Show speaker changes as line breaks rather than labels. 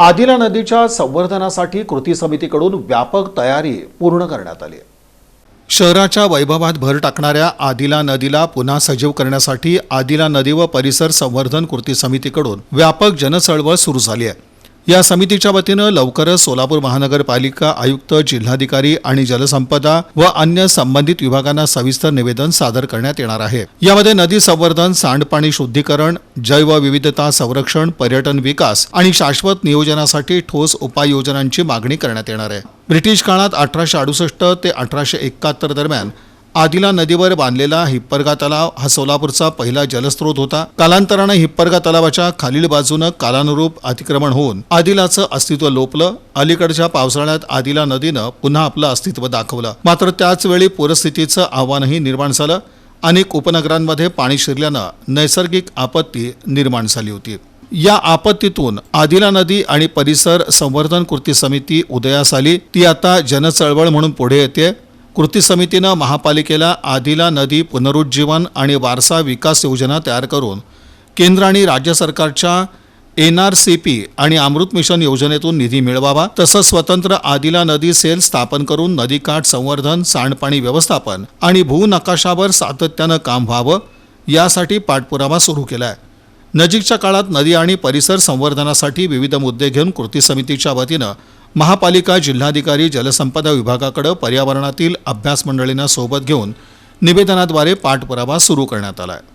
आदिला नदीच्या संवर्धनासाठी कृती समितीकडून व्यापक तयारी पूर्ण करण्यात आली शहराच्या वैभवात भर टाकणाऱ्या आदिला नदीला पुन्हा सजीव करण्यासाठी आदिला नदी व परिसर संवर्धन कृती समितीकडून व्यापक जनचळवळ सुरू झाली आहे. या समितीच्या वतीनं लवकरच सोलापूर महानगरपालिका आयुक्त जिल्हाधिकारी आणि जलसंपदा व अन्य संबंधित विभागांना सविस्तर निवेदन सादर करण्यात येणार आहे. यामध्ये नदी संवर्धन सांडपाणी शुद्धीकरण जैवविविधता संरक्षण पर्यटन विकास आणि शाश्वत नियोजनासाठी ठोस उपाययोजनांची मागणी करण्यात येणार आहे. ब्रिटिश काळात अठराशे अडुसष्ट ते अठराशे एकाहत्तर दरम्यान आदिला नदीवर बांधलेला हिप्परगा तलाव हा सोलापूरचा पहिला जलस्रोत होता. कालांतराने हिप्परगा तलावाच्या खालील बाजूनं कालानुरूप अतिक्रमण होऊन आदिलाचं अस्तित्व लोपलं. अलीकडच्या पावसाळ्यात आदिला नदीनं पुन्हा आपलं अस्तित्व दाखवलं. मात्र त्याचवेळी पूरस्थितीचं आव्हानही निर्माण झालं अनेक उपनगरांमध्ये पाणी शिरल्यानं नैसर्गिक आपत्ती निर्माण झाली होती. या आपत्तीतून आदिला नदी आणि परिसर संवर्धन कृती समिती उदयास आली. ती आता जनचळवळ म्हणून पुढे येते. कृती समितीनं महापालिकेला आदिला नदी पुनरुज्जीवन आणि वारसा विकास योजना तयार करून केंद्र आणि राज्य सरकारच्या एन आर सी पी आणि अमृत मिशन योजनेतून निधी मिळवावा तसंच स्वतंत्र आदिला नदी सेल स्थापन करून नदीकाठ संवर्धन सांडपाणी व्यवस्थापन आणि भूनकाशावर सातत्यानं काम व्हावं यासाठी पाठपुरावा सुरू केला आहे नजीकच्या काळात नदी आणि परिसर संवर्धनासाठी विविध मुद्दे घेऊन कृती समितीच्या वतीनं महापालिका जिल्हाधिकारी जलसंपदा विभागाकडं पर्यावरणातील अभ्यास मंडळींना सोबत घेऊन निवेदनाद्वारे पाठपुरावा सुरू करण्यात आला आहे